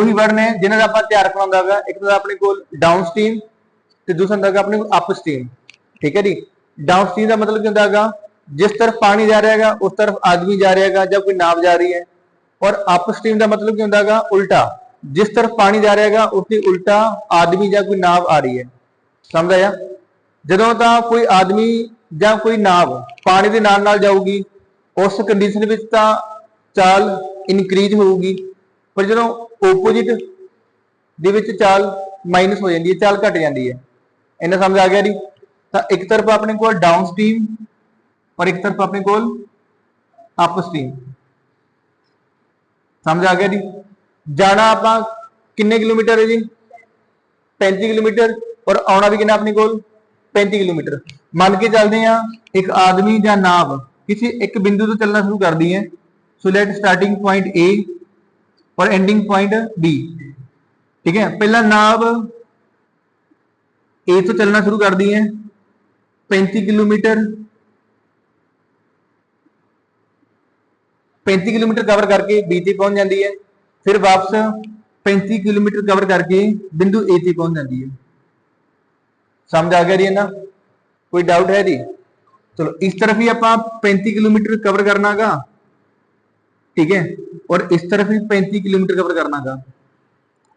ਉਹੀ ਵਰਡ ਨੇ ਜਿਨ੍ਹਾਂ ਦਾ ਆਪਾਂ ਧਿਆਨ ਰੱਖਣਾ ਹੈਗਾ। ਇੱਕ ਤਾਂ ਆਪਣੇ ਕੋਲ ਡਾਊਨ ਸਟ੍ਰੀਮ ਤੇ ਦੂਸਰਾ ਹੁੰਦਾ ਹੈਗਾ ਆਪਣੇ ਕੋਲ ਅਪ ਸਟ੍ਰੀਮ ਠੀਕ ਹੈ ਜੀ? ਡਾਊਨ ਸਟ੍ਰੀਮ ਦਾ ਮਤਲਬ ਕੀ ਹੁੰਦਾ ਹੈਗਾ, ਜਿਸ ਤਰਫ ਪਾਣੀ ਜਾ ਰਿਹਾ ਹੈਗਾ, ਉਸ ਤਰਫ ਆਦਮੀ ਜਾ ਰਿਹਾ ਹੈਗਾ ਜਾਂ ਕੋਈ ਨਾਵ ਜਾ ਰਹੀ ਹੈ। ਔਰ ਅਪ ਸਟ੍ਰੀਮ ਦਾ ਮਤਲਬ ਕੀ ਹੁੰਦਾ ਹੈਗਾ, ਉਲਟਾ। ਜਿਸ ਤਰਫ ਪਾਣੀ ਜਾ ਰਿਹਾ ਹੈਗਾ ਉਸ ਦੇ ਉਲਟਾ ਆਦਮੀ ਜਾਂ ਕੋਈ ਨਾਵ ਆ ਰਹੀ ਹੈ। ਸਮਝ ਆਇਆ? ਜਦੋਂ ਤਾਂ ਕੋਈ ਆਦਮੀ ਜਾਂ ਕੋਈ ਨਾਵ ਪਾਣੀ ਦੇ ਨਾਲ ਨਾਲ ਜਾਊਗੀ, ਉਸ ਕੰਡੀਸ਼ਨ ਵਿੱਚ ਤਾਂ ਚਾਲ ਇਨਕਰੀਜ਼ ਹੋਊਗੀ। ਪਰ ਜਦੋਂ ਆਪੋਜੀਟ ਦੇ ਵਿੱਚ ਚਾਲ ਮਾਈਨਸ ਹੋ ਜਾਂਦੀ ਹੈ, ਚਾਲ ਘਟ ਜਾਂਦੀ ਹੈ। ਇਹਨਾਂ ਸਮਝ ਆ ਗਿਆ ਜੀ? ਤਾਂ ਇੱਕ ਤਰਫ ਆਪਣੇ ਕੋਲ ਡਾਊਨ ਸਟ੍ਰੀਮ ਔਰ ਇੱਕ ਤਰਫ ਆਪਣੇ ਕੋਲ ਅਪ ਸਟ੍ਰੀਮ ਸਮਝ ਆ ਗਿਆ ਜੀ? ਜਾਣਾ ਆਪਾਂ ਕਿੰਨੇ ਕਿਲੋਮੀਟਰ ਹੈ ਜੀ? 35 ਕਿਲੋਮੀਟਰ ਔਰ ਆਉਣਾ ਵੀ ਕਿੰਨਾ ਆਪਣੇ ਕੋਲ? 35 ਕਿਲੋਮੀਟਰ। ਮੰਨ ਕੇ ਚੱਲਦੇ ਆ ਇੱਕ ਆਦਮੀ ਜਾਂ ਨਾਵ ਕਿਸੇ ਇੱਕ ਬਿੰਦੂ ਤੋਂ ਚੱਲਣਾ ਸ਼ੁਰੂ ਕਰਦੀ ਹੈ। So let starting point A और एंडिंग पॉइंट बी ठीक है? पहला नाव ए तो चलना शुरू कर दी है। पैंती किलोमीटर पैंती किलोमीटर कवर करके बी ते पहुँच जाती है। फिर वापस पैंती किलोमीटर कवर करके बिंदु ए ते पहुँच जाती है। समझ आ गया जी ना? कोई डाउट है जी? चलो, इस तरफ़ ही आप 35 किलोमीटर कवर करना गा ठीक है? ਔਰ ਇਸ ਤਰਫ ਵੀ 35 ਕਿਲੋਮੀਟਰ ਕਵਰ ਕਰਨਾਗਾ।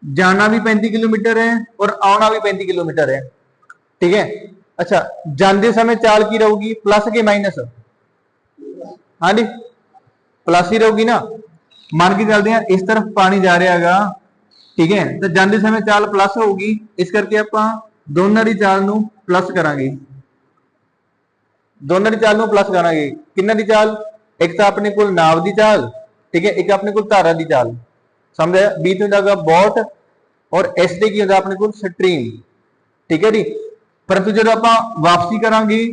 ਜਾਣਾ ਵੀ 35 ਕਿਲੋਮੀਟਰ ਹੈ ਔਰ ਆਉਣਾ ਵੀ 35 ਕਿਲੋਮੀਟਰ ਹੈ। ਠੀਕ ਹੈ? ਅੱਛਾ, ਜਾਂਦੇ ਸਮੇਂ ਚਾਲ ਕੀ ਰਹੂਗੀ? ਪਲੱਸ ਕੇ ਮਾਈਨਸ ਹਾਂਜੀ? ਪਲੱਸ ਹੀ ਰਹੂਗੀ ਨਾ? ਮੰਨ ਕੇ ਚੱਲਦੇ ਆ ਇਸ ਤਰਫ ਪਾਣੀ ਜਾ ਰਿਹਾ ਹੈਗਾ ਠੀਕ ਹੈ? ਤਾਂ ਜਾਂਦੇ ਸਮੇਂ ਚਾਲ ਪਲੱਸ ਹੋਊਗੀ। ਇਸ ਕਰਕੇ ਆਪਾਂ ਦੋਨਾਂ ਦੀ ਚਾਲ ਨੂੰ ਪਲੱਸ ਕਰਾਂਗੇ। ਦੋਨਾਂ ਦੀ ਚਾਲ ਨੂੰ ਪਲੱਸ ਕਰਾਂਗੇ। ਕਿੰਨਾਂ ਦੀ ਚਾਲ? ਇੱਕ ਤਾਂ ਆਪਣੇ ਕੋਲ ਨਾਵ ਦੀ ਚਾਲ ਠੀਕ ਹੈ ਇੱਕ ਆਪਣੇ ਕੋਲ ਧਾਰਾ ਦੀ ਚਾਲ ਸਮਝਿਆ ਬੀ ਤੋਂ ਜਾਗਾ ਬੋਟ ਔਰ ਐਸ ਦੇ ਕੀ ਹੁੰਦਾ ਆਪਣੇ ਕੋਲ ਸਟ੍ਰੀਮ ਠੀਕ ਹੈ ਜੀ ਪਰੰਤੂ ਜਦੋਂ ਆਪਾਂ ਵਾਪਸੀ ਕਰਾਂਗੇ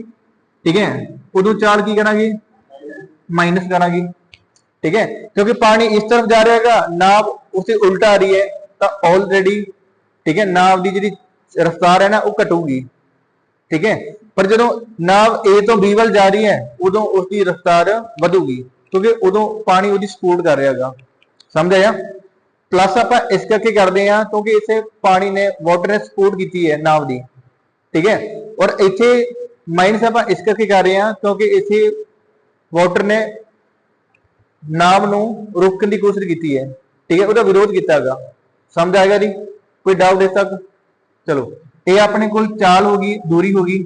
ਠੀਕ ਹੈ ਉਦੋਂ ਚਾਲ ਕੀ ਕਰਾਂਗੇ ਮਾਈਨਸ ਕਰਾਂਗੇ ਠੀਕ ਹੈ ਕਿਉਂਕਿ ਪਾਣੀ ਇਸ ਤਰਫ ਜਾ ਰਿਹਾ ਹੈਗਾ ਨਾਵ ਉਸੇ ਉਲਟਾ ਆ ਰਹੀ ਹੈ ਤਾਂ ਆਲਰੇਡੀ ਠੀਕ ਹੈ ਨਾਵ ਦੀ ਜਿਹੜੀ ਰਫ਼ਤਾਰ ਹੈ ਨਾ ਉਹ ਘਟੂਗੀ ਠੀਕ ਹੈ ਪਰ ਜਦੋਂ ਨਾਵ A ਤੋਂ B ਵੱਲ ਜਾ ਰਹੀ ਹੈ ਉਦੋਂ ਉਸ ਦੀ ਰਫ਼ਤਾਰ ਵਧੂਗੀ ਕਿਉਂਕਿ ਉਦੋਂ ਪਾਣੀ ਉਹਦੀ ਸਪੋਰਟ ਕਰ ਰਿਹਾ ਹੈਗਾ। ਸਮਝ ਆਇਆ? ਪਲੱਸ ਆਪਾਂ ਇਸ ਕਰਕੇ ਕਰਦੇ ਆ ਕਿਉਂਕਿ ਇਸੇ ਪਾਣੀ ਨੇ ਵਾਟਰ ਨੇ ਸਪੋਰਟ ਕੀਤੀ ਹੈ ਨਾਵ ਦੀ। ਠੀਕ ਹੈ? ਔਰ ਇੱਥੇ ਮਾਈਨਸ ਆਪਾਂ ਇਸ ਕਰਕੇ ਕਰ ਰਹੇ ਆ ਕਿਉਂਕਿ ਇੱਥੇ ਵਾਟਰ ਨੇ ਨਾਮ ਨੂੰ ਰੋਕਣ ਦੀ ਕੋਸ਼ਿਸ਼ ਕੀਤੀ ਹੈ। ਠੀਕ ਹੈ? ਉਹਦਾ ਵਿਰੋਧ ਕੀਤਾ ਹੈਗਾ। ਸਮਝ ਆਏਗਾ ਜੀ? ਕੋਈ ਡਾਊਟ ਇਸ ਤੱਕ? ਚਲੋ, ਇਹ ਆਪਣੇ ਕੋਲ ਚਾਲ ਹੋ ਗਈ, ਦੂਰੀ ਹੋ ਗਈ।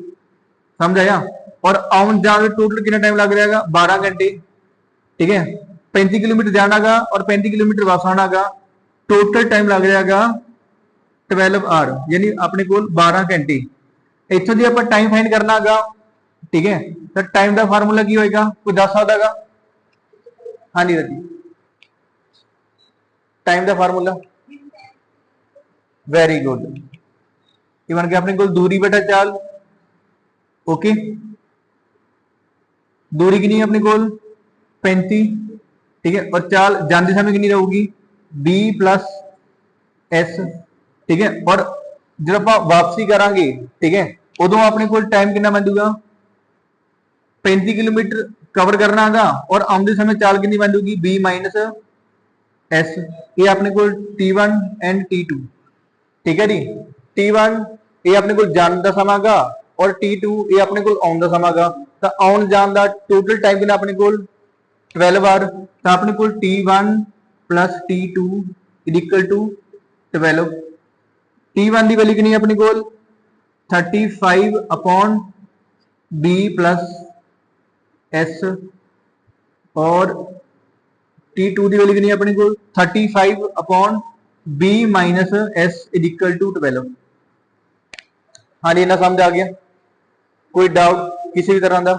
ਸਮਝ ਆਇਆ? ਔਰ ਆਉਣ ਜਾਣ ਦਾ ਟੋਟਲ ਕਿੰਨਾ ਟਾਈਮ ਲੱਗ ਰਿਹਾ ਹੈਗਾ? 12 ਘੰਟੇ। ਠੀਕ ਹੈ 35 ਕਿਲੋਮੀਟਰ ਜਾਣਾਗਾ ਔਰ 35 ਕਿਲੋਮੀਟਰ ਵਾਪਸ ਆਉਣਾਗਾ ਟੋਟਲ ਟਾਈਮ ਲੱਗ ਰਿਹਾ ਹੈਗਾ 12 ਆਰ ਯਾਨੀ ਆਪਣੇ ਕੋਲ 12 ਘੰਟੇ ਇੱਥੋਂ ਦੀ ਆਪਾਂ ਟਾਈਮ ਫਾਈਂਡ ਕਰਨਾਗਾ ਠੀਕ ਹੈ ਤਾਂ ਟਾਈਮ ਦਾ ਫਾਰਮੂਲਾ ਕੀ ਹੋਏਗਾ ਕੋਈ ਦੱਸ ਸਕਦਾਗਾ ਹਾਂਜੀ ਰੱਜੀ ਟਾਈਮ ਦਾ ਫਾਰਮੂਲਾ ਵੈਰੀ ਗੁੱਡ ਇਹ ਬਣ ਗਿਆ ਆਪਣੇ ਕੋਲ ਦੂਰੀ ਬਟਾ ਚਾਲ ਓਕੇ ਦੂਰੀ ਕਿੰਨੀ ਹੈ ਆਪਣੇ ਕੋਲ 35 ਠੀਕ ਹੈ ਔਰ ਚਾਲ ਜਾਂਦੇ ਸਮੇਂ ਕਿੰਨੀ ਰਹੂਗੀ b s ਠੀਕ ਹੈ ਔਰ ਜਦੋਂ ਆਪਾਂ ਵਾਪਸੀ ਕਰਾਂਗੇ ਠੀਕ ਹੈ ਉਦੋਂ ਆਪਣੇ ਕੋਲ ਟਾਈਮ ਕਿੰਨਾ ਬਣ ਜਾਊਗਾ 35 ਕਿਲੋਮੀਟਰ ਕਵਰ ਕਰਨਾ ਹੈਗਾ ਔਰ ਆਉਂਦੇ ਸਮੇਂ ਚਾਲ ਕਿੰਨੀ ਬਣ ਜਾਊਗੀ b s ਇਹ ਆਪਣੇ ਕੋਲ t1 ਐਂਡ t2 ਠੀਕ ਹੈ ਜੀ t1 ਇਹ ਆਪਣੇ ਕੋਲ ਜਾਣ ਦਾ ਸਮਾਂ ਹੈਗਾ ਔਰ t2 ਇਹ ਆਪਣੇ ਕੋਲ ਆਉਣ ਦਾ ਸਮਾਂ ਹੈਗਾ ਤਾਂ ਆਉਣ ਜਾਣ ਦਾ ਟੋਟਲ ਟਾਈਮ ਕਿੰਨਾ ਆਪਣੇ ਕੋਲ ट्वेल्व आर तो अपने को T one plus T two equal to twelve T one की वैल्यू कि अपने को? Thirty five upon B plus S और टी टू की वैल्यू कि अपने को? Thirty five upon B minus S equal to twelve हाँ जी इन्ना समझ आ गया। कोई डाउट किसी भी तरह का?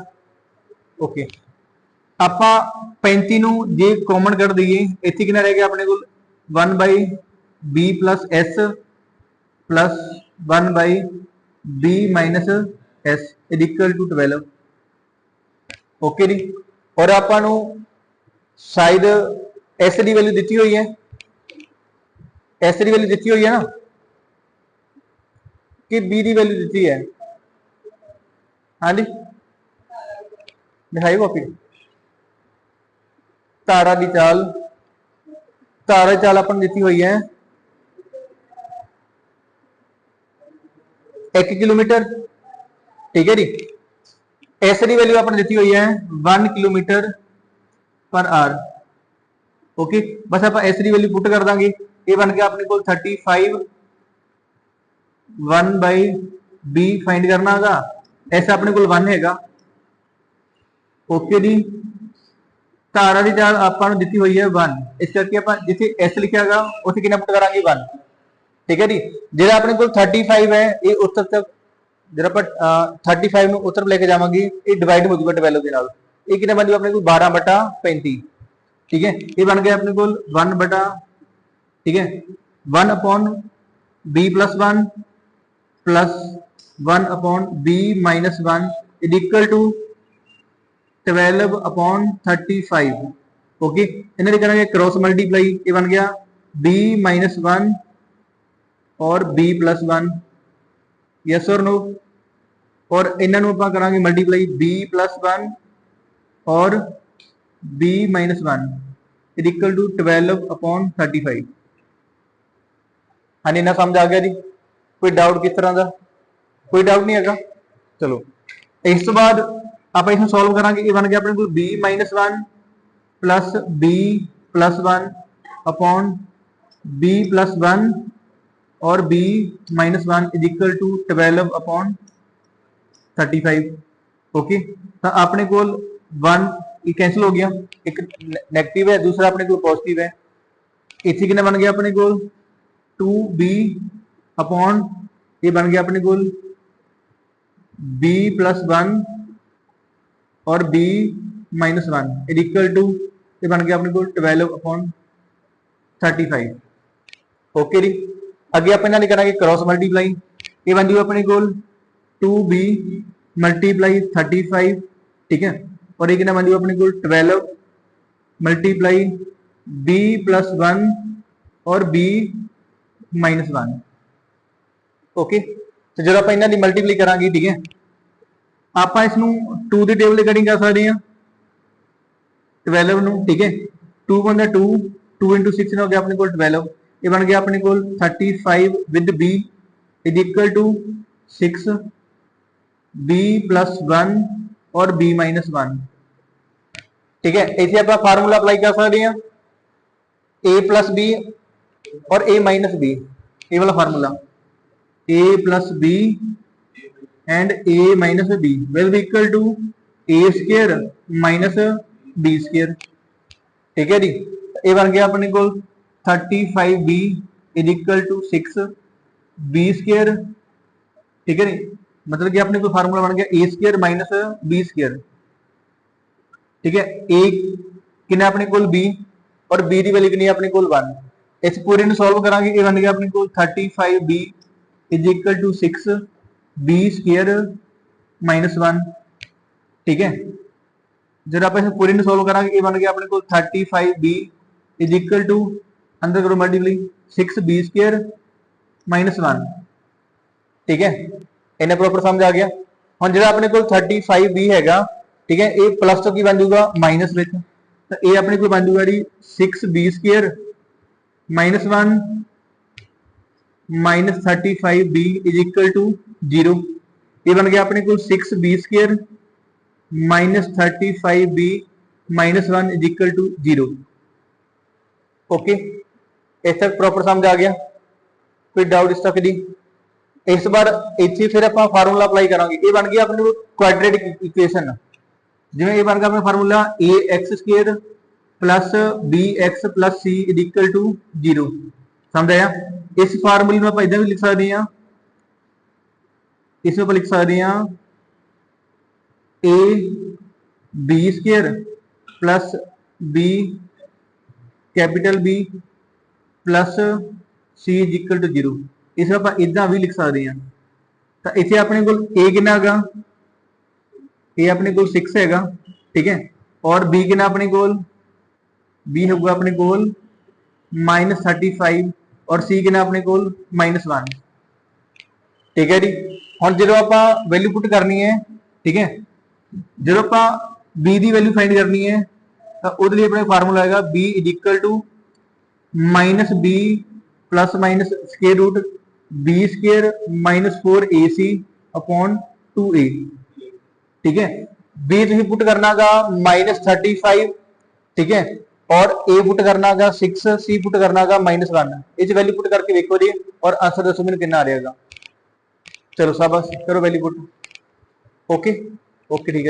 Okay okay. ਆਪਾਂ 35 ਨੂੰ ਜੇ ਕਾਮਨ ਕਰ ਦਈਏ, ਇੱਥੇ ਕਿੰਨਾ ਰਹਿ ਗਿਆ ਆਪਣੇ ਕੋਲ? 1 b s 1 b s equal to 12 okay ਜੀ? ਔਰ ਆਪਾਂ ਨੂੰ ਸ਼ਾਇਦ s ਦੀ ਵੈਲਿਊ ਦਿੱਤੀ ਹੋਈ ਹੈ। s ਦੀ ਵੈਲਿਊ ਦਿੱਤੀ ਹੋਈ ਹੈ ਨਾ? ਕਿ b ਦੀ ਵੈਲਿਊ ਦਿੱਤੀ ਹੈ? ਹਾਂਜੀ? ਦਿਖਾਈ ਕਾਪੀ तारा की चाल तारा चाल अपन दी हुई है एक किलोमीटर ठीक है जी एस की वैल्यू अपन दी हुई है वन किलोमीटर पर आर ओके बस आप एस की वैल्यू पुट कर देंगे ये बन गया अपने को thirty five one by B find करना है ऐसा अपने को वन है ओके जी ਧਾਰਾ ਦੀ ਚਾਲ ਆਪਾਂ ਨੂੰ ਦਿੱਤੀ ਹੋਈ ਹੈ 1 ਇਸ ਕਰਕੇ ਆਪਾਂ ਜਿੱਥੇ s ਲਿਖਿਆ ਹੈਗਾ ਉੱਥੇ ਕਿੰਨਾ ਪੁੱਟ ਕਰਾਂਗੇ 1 ਠੀਕ ਹੈ ਜੀ ਜਿਹੜਾ ਆਪਣੇ ਕੋਲ 35 ਹੈ ਇਹ ਉੱਤਰ ਤੱਕ ਜਿਹੜਾ ਆਪਾਂ ਅਹ, 35 ਨੂੰ ਉੱਤਰ ਲੈ ਕੇ ਜਾਵਾਂਗੇ ਇਹ ਡਿਵਾਈਡ ਹੋ ਜਾਊਗਾ 12 ਦੇ ਨਾਲ ਇਹ ਕਿੰਨਾ ਬਣ ਜਾਊਗਾ ਆਪਣੇ ਕੋਲ 12 ਬਟਾ 35 ਠੀਕ ਹੈ ਇਹ ਬਣ ਗਿਆ ਆਪਣੇ ਕੋਲ 1 ਬਟਾ ਠੀਕ ਹੈ 1 upon b plus 1 plus 1 upon b minus 1 is equal to 12 upon 35 okay ਇਹਨਾਂ ਦੇ ਕਰਾਂਗੇ ਕ੍ਰੋਸ ਮਲਟੀਪਲਾਈ ਇਹ ਬਣ ਗਿਆ? b minus 1 ਔਰ b plus 1 ਯੈਸ অর ਨੋ ਔਰ ਇਹਨਾਂ ਨੂੰ ਆਪਾਂ ਕਰਾਂਗੇ ਮਲਟੀਪਲਾਈ b plus 1 ਔਰ b minus 1 is equal to 12 upon 35 ਹਾਂਜੀ ਨਾ ਸਮਝ ਆ ਗਿਆ ਜੀ? ਕੋਈ ਡਾਊਟ ਕਿਸ ਤਰ੍ਹਾਂ ਦਾ? ਕੋਈ ਡਾਊਟ ਨਹੀਂ ਹੈਗਾ? ਚਲੋ, ਇਸ ਤੋਂ ਬਾਅਦ आप इसमें सोल्व करा कि बन गया अपने को B minus one plus B plus one upon B plus one और B minus one is equal to twelve upon thirty five okay तो अपने को वन कैंसिल हो गया एक नैगेटिव है दूसरा अपने को पॉजिटिव है इसे कि बन गया अपने को टू बी अपॉन ये बन गया अपने को बी प्लस वन और B minus one is equal to ये बन गया अपने को twelve upon thirty five okay जी अगे आप करा क्रॉस मल्टीप्लाई ये बन जाऊ अपने को two B multiply thirty five ठीक है? और एक ना बन जाऊ अपने को twelve multiply B plus one और बी माइनस वन ओके तो जो आप मल्टीप्लाई करा ठीक है? ਆਪਾਂ ਇਸ ਨੂੰ 2 ਦੇ ਟੇਬਲ ਅਕੋਰਡਿੰਗ ਕਰ ਸਕਦੇ ਹਾਂ। 12 ਨੂੰ, ਠੀਕ ਹੈ। 2 ਬੰਦਾ 2 2 6 ਹੋ ਗਿਆ ਆਪਣੇ ਕੋਲ 12 ਇਹ ਬਣ ਗਿਆ ਆਪਣੇ ਕੋਲ 35 with b is equal to 6 b 1 ਔਰ b 1 ਠੀਕ ਹੈ ਇੱਥੇ ਆਪਾਂ ਫਾਰਮੂਲਾ ਅਪਲਾਈ ਕਰ ਸਕਦੇ ਹਾਂ। a b ਔਰ a b, ਇਹ ਵਾਲਾ formula a b and a minus b will be equal to a square minus b square ਠੀਕ ਹੈ ਜੀ ਇਹ ਬਣ ਗਿਆ ਆਪਣੇ ਕੋਲ 35b is equal to 6 b square ਠੀਕ ਹੈ ਜੀ ਮਤਲਬ ਕਿ ਆਪਣੇ ਕੋਲ ਫਾਰਮੂਲਾ ਬਣ ਗਿਆ a square minus b square ਠੀਕ ਹੈ a ਕਿੰਨਾ ਆਪਣੇ ਕੋਲ b ਔਰ b ਦੀ ਵੈਲਿਊ ਕਿੰਨੀ ਹੈ ਆਪਣੇ ਕੋਲ 1 ਇਸ ਪੂਰੇ ਨੂੰ ਸੋਲਵ ਕਰਾਂਗੇ ਇਹ ਬਣ ਗਿਆ ਆਪਣੇ ਕੋਲ 35b is equal to 6 b square minus 1 ਠੀਕ ਹੈ ਜਦੋਂ ਆਪਾਂ ਇਸ ਪੂਰੇ ਨੂੰ ਸੋਲਵ ਕਰਾਂਗੇ ਇਹ ਬਣ ਗਿਆ ਆਪਣੇ ਕੋਲ 35b is equal to ਅੰਦਰ ਕਰੋ ਮਲਟੀਪਲਾਈ 6b square minus 1 ਠੀਕ ਹੈ ਇਹਨੇ ਪ੍ਰੋਪਰ ਸਮਝ ਆ ਗਿਆ ਹੁਣ ਜਿਹੜਾ ਆਪਣੇ ਕੋਲ 35b ਹੈਗਾ ਠੀਕ ਹੈ ਇਹ ਪਲੱਸ ਤੋਂ ਕੀ ਬਣ ਜਾਊਗਾ ਮਾਈਨਸ ਵਿੱਚ ਤਾਂ ਇਹ ਆਪਣੇ ਕੋਲ ਬਣ ਜਾਊਗਾ ਜੀ 6b square minus 1 minus 35b is equal to 0 ਇਹ ਬਣ ਗਿਆ ਆਪਣੇ ਕੋਲ 6b square minus 35b minus 1 is equal to 0 okay ਇਸ ਤੱਕ ਪ੍ਰੋਪਰ ਸਮਝ ਆ ਗਿਆ ਕੋਈ ਡਾਊਟ ਇਸ ਤੱਕ ਦੀ ਇਸ ਤੋਂ ਬਾਅਦ ਇੱਥੇ ਫਿਰ ਆਪਾਂ ਫਾਰਮੂਲਾ ਅਪਲਾਈ ਕਰਾਂਗੇ ਇਹ ਬਣ ਗਿਆ ਆਪਣੇ ਕੋਲ ਕੁਆਡਰੇਟਿਕ ਇਕੁਏਸ਼ਨ ਜਿਵੇਂ ਇਹ ਬਣ ਗਿਆ ਆਪਣਾ formula ax² bx c is equal to 0 ਸਮਝ ਆਇਆ ਇਸ ਫਾਰਮੂਲੇ ਨੂੰ ਆਪਾਂ ਇਦਾਂ ਵੀ ਲਿਖ ਸਕਦੇ ਹਾਂ ਇਸ ਨੂੰ ਆਪਾਂ ਲਿਖ ਸਕਦੇ ਹਾਂ a b square plus b capital B plus c is equal to 0 ਇਸ ਨੂੰ ਆਪਾਂ ਇਦਾਂ ਵੀ ਲਿਖ ਸਕਦੇ ਹਾਂ ਤਾਂ ਇੱਥੇ ਆਪਣੇ ਕੋਲ a ਕਿੰਨਾ ਹੈਗਾ a ਆਪਣੇ ਕੋਲ 6 ਹੈਗਾ ਠੀਕ ਹੈ ਔਰ b ਕਿੰਨਾ ਆਪਣੇ ਕੋਲ b ਹੋਊਗਾ ਆਪਣੇ ਕੋਲ -35 ਔਰ c ਕਿੰਨਾ ਆਪਣੇ ਕੋਲ -1 ਠੀਕ ਹੈ ਜੀ ਹੁਣ ਜਦੋਂ ਆਪਾਂ ਵੈਲਿਊ ਪੁੱਟ ਕਰਨੀ ਹੈ ਠੀਕ ਹੈ ਜਦੋਂ ਆਪਾਂ b ਦੀ ਵੈਲਿਊ ਫਾਈਂਡ ਕਰਨੀ ਹੈ ਤਾਂ ਉਹਦੇ ਲਈ ਆਪਣਾ ਫਾਰਮੂਲਾ ਹੈਗਾ b b plus minus square root b square minus 4ac upon 2a ठीक है b ਤੁਸੀਂ ਪੁੱਟ ਕਰਨਾਗਾ ਮਾਈਨਸ 35 ਠੀਕ ਹੈ और ए पुट करना गा सिक्स सी पुट करना गा माइनस वन इस वैल्यू पुट करके देखो जी, और आंसर दसो मैंने कि आ रहेगा चलो साहब करो वैल्यू पुट ओके ओके ठीक है।